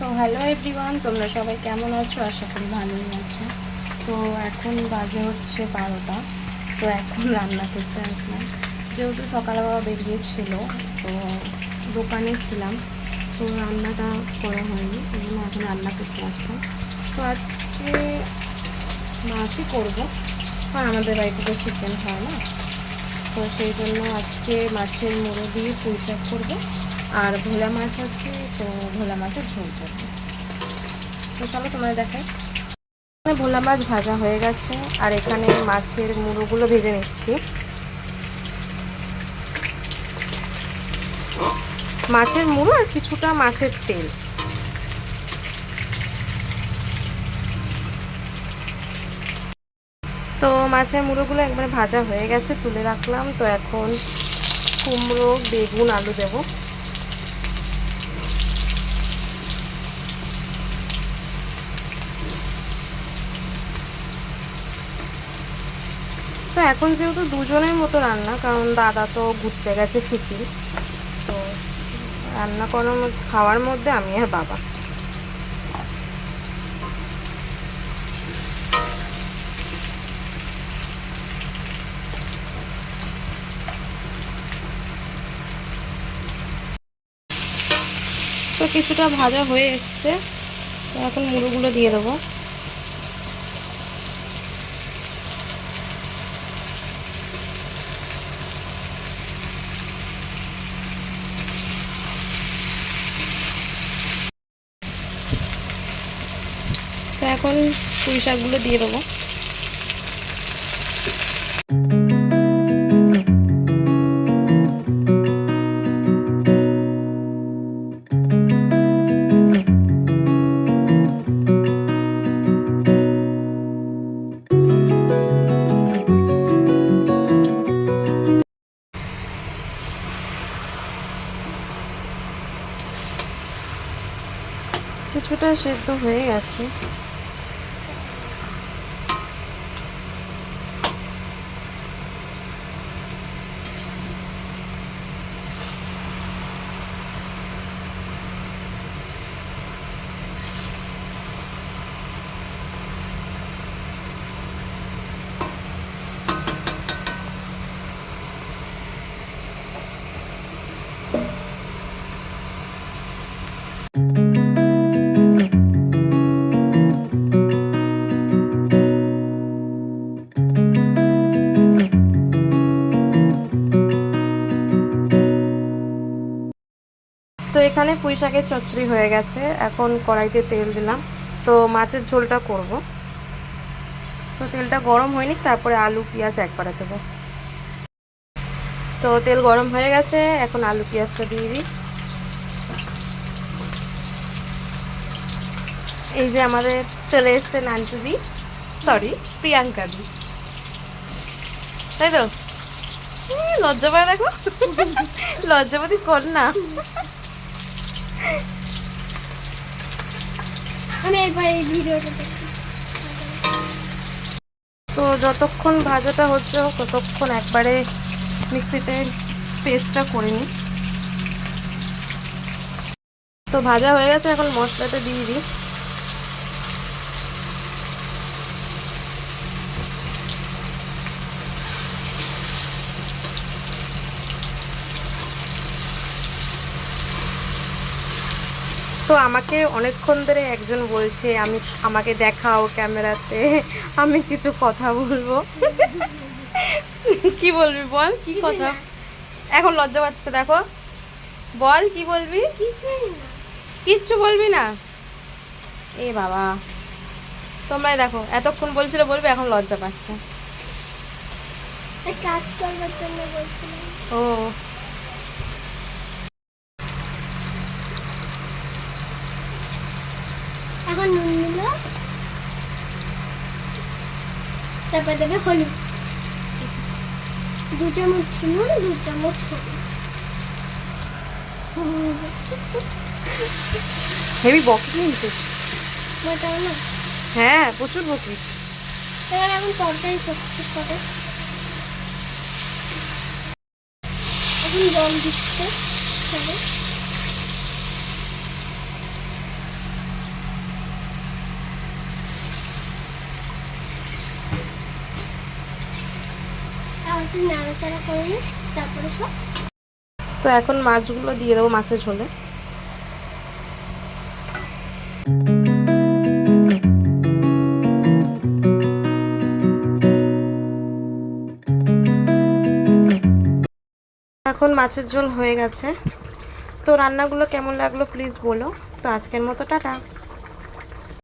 তো hello everyone তোমরা সবাই কেমন আছো? আশা করি ভালোই আছো। তো এখন বাজে হচ্ছে বারোটা। তো এখন রান্না করতে আসলাম। যেহেতু সকালে বাবা বেরিয়েছিল, তো দোকানে ছিলাম। তো রান্নাটা করা হয়নি, এই জন্য এখন রান্না করতে আসলাম। তো আজকে মাছই করব আর আমাদের বাড়িতে তো চিকেন হয় না। তো সেই জন্য আজকে মাছের মুড়ো দিয়ে পুঁই শাক করব। আর ভোলা মাছ আছে, তো ভোলা মাছের ঝোল করব। তো চলো তোমাদের দেখাই। এখানে ভোলা মাছ ভাজা হয়ে গেছে, আর এখানে মাছের মুড়োগুলো ভেজে নিচ্ছি। মাছের মুড়ো আর কিছুটা মাছের তেল। তো মাছের মুড়োগুলো একবারে ভাজা হয়ে গেছে, তুলে রাখলাম। তো এখন কুমড়ো, বেগুন, আলু দেব। এখন যেহেতু দুজনের মতো রান্না, কারণ দাদা তো ঘুরতে গেছে সিকিম তো রান্না করার খাওয়ার মধ্যে আমি আর বাবা। তো কিছুটা ভাজা হয়ে এসছে এখন মুড়োগুলো দিয়ে দেবো। এখন পুঁই শাকগুলো দিয়ে দেবো। কিছুটা সেদ্ধ হয়ে গেছে। তো এখানে পুঁই শাকের চচ্চড়ি হয়ে গেছে। এখন কড়াইতে তেল দিলাম। তো মাছের ঝোলটা করব। তো তেলটা গরম হয়নি, তারপরে আলু, পেঁয়াজ একবারে দেবো। তো তেল গরম হয়ে গেছে, এখন আলু, পেঁয়াজটা দিয়ে দিই। এই যে আমাদের চলে এসছে নান্টুদি সরি প্রিয়াঙ্কা দি। তাই তো? লজ্জা পায় দেখো। লজ্জাপতি কর না তো যতক্ষণ ভাজাটা হচ্ছে ততক্ষণ একবারে মিক্সিতে পেস্টটা করে নিই। তো ভাজা হয়ে গেছে, এখন মশলাটা দিয়ে দিই। তো আমাকে অনেকক্ষণ ধরে একজন বলছে আমি আমাকে দেখাও ক্যামেরাতে আমি কিছু কথা বলব। কি বলবি বল? কি কথা? এখন লজ্জা পাচ্ছে দেখো। বল কি বলবি? কিচ্ছু বলবি না। এ বাবা। তোমরাই দেখো এতক্ষণ বলছিল বলবে এখন লজ্জা পাচ্ছে। ও। এখন নুন দিল। তারপর দেবে হলুদ। দু চামচ নুন দু চামচ হলুদ। হেভি বকি কিন্তু মোটা না? হ্যাঁ প্রচুর বকিস। এবার এখন তরকারি করছে করে এখন জল দিচ্ছে সবে তারপরে সব তো এখন মাছগুলো দিয়ে দেবো মাছের ঝোলে। এখন মাছের ঝোল হয়ে গেছে। তো রান্নাগুলো কেমন লাগল প্লিজ বলো। তো আজকের মতো টাটা।